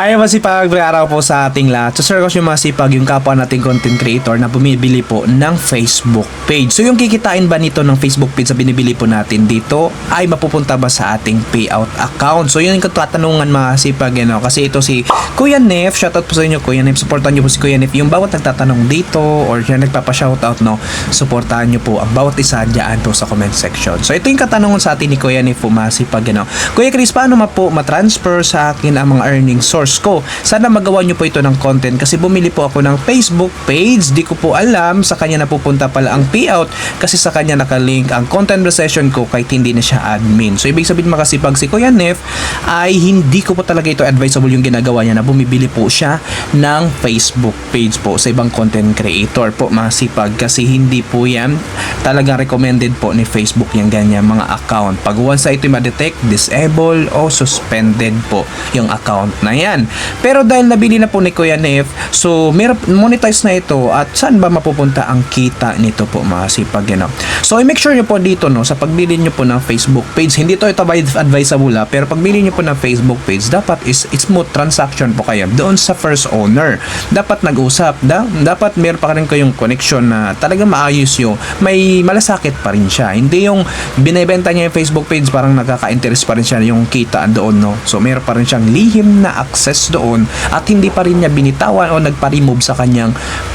Hi, masipag araw po sa ating lahat. So, sir, yung masipag yung kapwa nating content creator na bumibili po ng Facebook page. So, yung kikitain ba nito ng Facebook page sa binibili po natin dito ay mapupunta ba sa ating payout account? So, yun yung katanungan masipag, you know, kasi ito si Kuya Nef, shoutout po sa inyo Kuya Nef, supportan niyo po si Kuya Nef. Yung bawat nagtatanong dito or yung nagpapa-shoutout, no, supportahan niyo po ang bawat isa dyan po sa comment section. So, ito yung katanungan sa atin ni Kuya Nef po masipag, you know. Kuya Chris, paano ma po matransfer sa akin ang mga earning source ko? Sana magawa niyo po ito ng content kasi bumili po ako ng Facebook page. Di ko po alam sa kanya napupunta pala ang payout kasi sa kanya nakalink ang content recession ko kahit hindi na siya admin. So, ibig sabihin makasipag si Kuya Nef ay hindi ko po talaga ito advisable yung ginagawa niya na bumibili po siya ng Facebook page po sa ibang content creator po masipag kasi hindi po yan talagang recommended po ni Facebook yung ganyan mga account. Pag once ito ma-detect, disable o suspended po yung account na yan. Pero dahil nabili na po ni Kuya Nef, so monetize na ito at saan ba mapupunta ang kita nito po masipag you know? So i-make sure nyo po dito no sa pagbili nyo po ng Facebook page, hindi to ito advisable ha, pero pagbili nyo po ng Facebook page, dapat is it's smooth transaction po kayo doon sa first owner. Dapat nag-usap, da? dapat meron pa rin kayong connection na talaga maayos yung may malasakit pa rin siya. Hindi yung binebenta niya yung Facebook page parang nakaka-interest pa rin siya yung kita doon no. So meron pa rin siyang lihim na access doon at hindi pa rin niya binitawan o nagpa-remove sa kanyang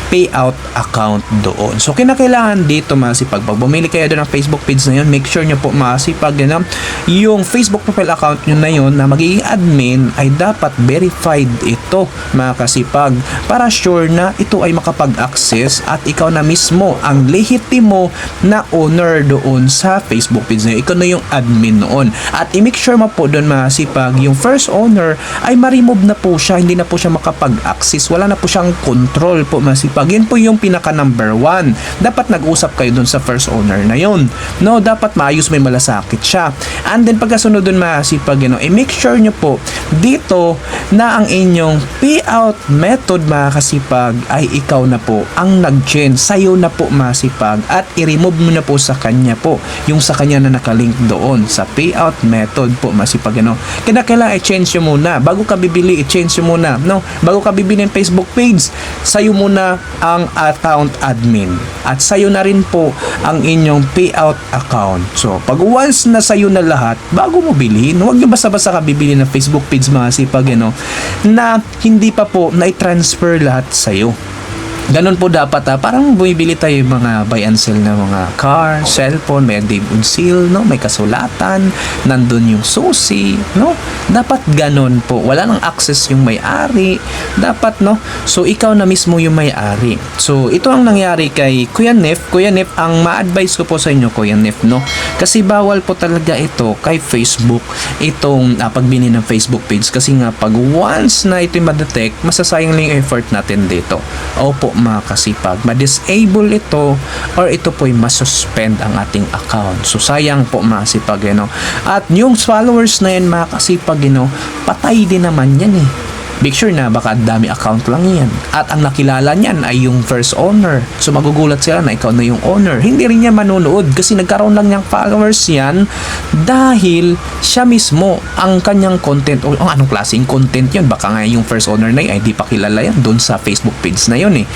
payout account doon. So kinakailangan dito masipag pag bumili kayo doon ng Facebook page na yun, make sure nyo po masipag yun, yung Facebook profile account nyo na yun na magiging admin ay dapat verified ito mga kasipag para sure na ito ay makapag-access at ikaw na mismo ang lehitimo na owner doon sa Facebook page na yun. Ikaw na yung admin noon. At i-make sure mo po doon masipag yung first owner ay ma-remove na po siya, hindi na po siya makapag-access, wala na po siyang control po masipag. Yun po yung pinaka number one. Dapat nag-usap kayo doon sa first owner na yun. No, dapat maayos may malasakit siya. And then pagkasunod doon masipag, you know, i-make sure nyo po dito na ang inyong payout method mga kasipag ay ikaw na po ang nag-change. Sa'yo na po masipag at i-remove mo na po sa kanya po yung sa kanya na nakalink doon sa payout method po masipag ano. Kaya kailangan i-change nyo muna. Bago ka bibili, i-change nyo muna. No? Bago ka bibili ng Facebook page, sa'yo muna ang account admin. At sa'yo na rin po ang inyong payout account. So, pag once na sa'yo na lahat, bago mo bilhin, huwag nyo basta-basta ka bibili ng Facebook page mga sipag, ano, na hindi pa po na-transfer lahat sa'yo. Ganun po dapat ha. Parang bumibili tayo yung mga buy and sell na mga car, cellphone, may date on seal, no? May kasulatan, nandun yung susi, no? Dapat ganun po. Wala nang access yung may-ari. Dapat, no? So, ikaw na mismo yung may-ari. So, ito ang nangyari kay Kuya Nef. Kuya Nef, ang ma-advise ko po sa inyo, Kuya Nef, no? Kasi bawal po talaga ito kay Facebook, itong uh, pagbili ng Facebook page. Kasi nga, pag once na ito ma-detect, masasayang lang yung effort natin dito. Opo, mga kasipag. Ma-disable ito or ito po'y masuspend ang ating account. So, sayang po mga kasipag, you know. At yung followers na yan, mga kasipag, you know, patay din naman yan eh. Make sure na baka dami account lang yan. At ang nakilala niyan ay yung first owner. So magugulat sila na ikaw na yung owner. Hindi rin niya manunood kasi nagkaroon lang niyang followers yan dahil siya mismo ang kanyang content o ang anong klaseng content yun. Baka nga yung first owner na yun ay di pa kilala yan doon sa Facebook page na yun eh.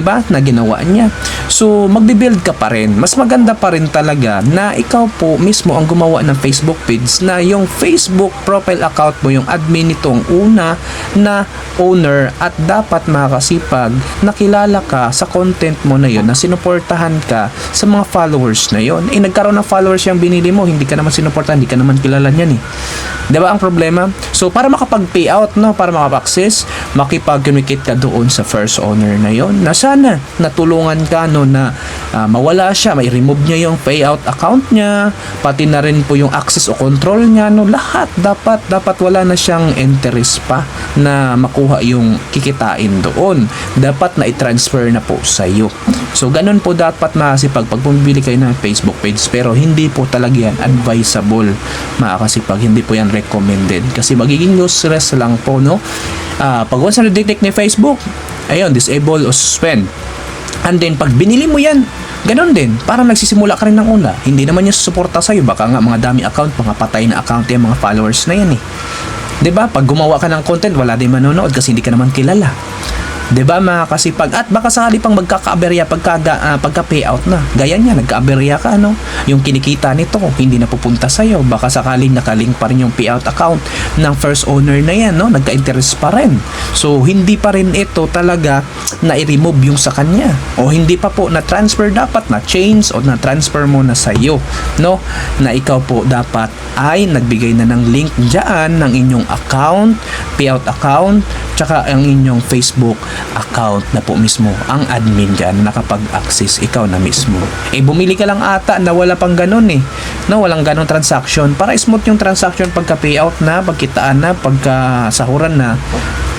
ba Na ginawa niya. So magbe-build ka pa rin. Mas maganda pa rin talaga na ikaw po mismo ang gumawa ng Facebook page na yung Facebook profile account mo yung admin nitong una na owner at dapat makakasipag nakilala ka sa content mo na yun na sinuportahan ka sa mga followers na yun. Eh nagkaroon ng followers yung binili mo, hindi ka naman sinuportahan, hindi ka naman kilala niyan eh. 'Di ba ang problema? So para makapag-payout no, para makapag-access, makipag-communicate ka doon sa first owner na yon. Na sana natulungan ka no na ah, mawala siya, may remove niya yung payout account niya, pati na rin po yung access o control niya no, lahat dapat dapat wala na siyang interest pa na makuha yung kikitain doon. Dapat na i-transfer na po sa iyo. So ganun po dapat makasipag pag bumibili kayo ng Facebook page pero hindi po talaga yan advisable makakasipag hindi po yan recommended kasi magiging useless lang po no Ah, pag once na detect ni Facebook ayun disable o suspend and then pag binili mo yan Ganon din, parang nagsisimula ka rin ng una. Hindi naman niya susuporta sa'yo. Baka nga mga dami account, mga patay na account yung mga followers na yan eh. 'Di ba? Pag gumawa ka ng content, wala din manonood kasi hindi ka naman kilala. 'Di ba mga kasipag? At baka sakali pang magkakaaberya pagka ah, pagka payout na. Gaya niya, nagkaaberya ka ano, yung kinikita nito hindi na pupunta sa iyo. Baka sakaling nakalink pa rin yung payout account ng first owner na yan, no? Nagka-interest pa rin. So hindi pa rin ito talaga na i-remove yung sa kanya o hindi pa po na transfer dapat na change o na transfer mo na sa iyo, no? Na ikaw po dapat ay nagbigay na ng link diyan ng inyong account, payout account, tsaka ang inyong Facebook account na po mismo ang admin dyan nakapag-access ikaw na mismo eh bumili ka lang ata na wala pang ganun eh na walang ganun transaction para smooth yung transaction pagka payout na pagkitaan na pagka sahuran na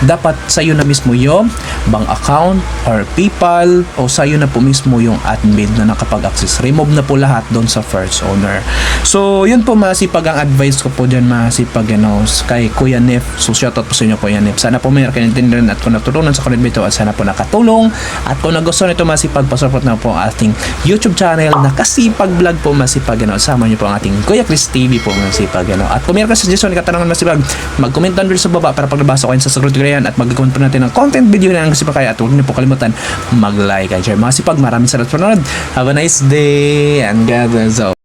dapat sa iyo na mismo yung bank account or PayPal o sa iyo na po mismo yung admin na nakapag-access. Remove na po lahat doon sa first owner. So, yun po masipag ang advice ko po dyan masipag you know, kay Kuya Nef. So, shoutout po sa inyo Kuya Nef. Sana po may kanintindihan at kung natutunan sa content ito at sana po nakatulong. At kung nagustuhan nito masipag, pasupport na po ang ating YouTube channel na Kasipag Vlog po masipag. Know, sama niyo po ang ating Kuya Chris TV po masipag. Know. At kung meron ka suggestion, katanungan masipag, mag-comment down below sa baba para pag nabasa ko yun sa sagot ko at mag-comment po natin ng content video na ng kasipag kaya at huwag niyo po kalimutan mag-like and share. Mga sipag, maraming salamat sa panonood. Have a nice day and God bless all.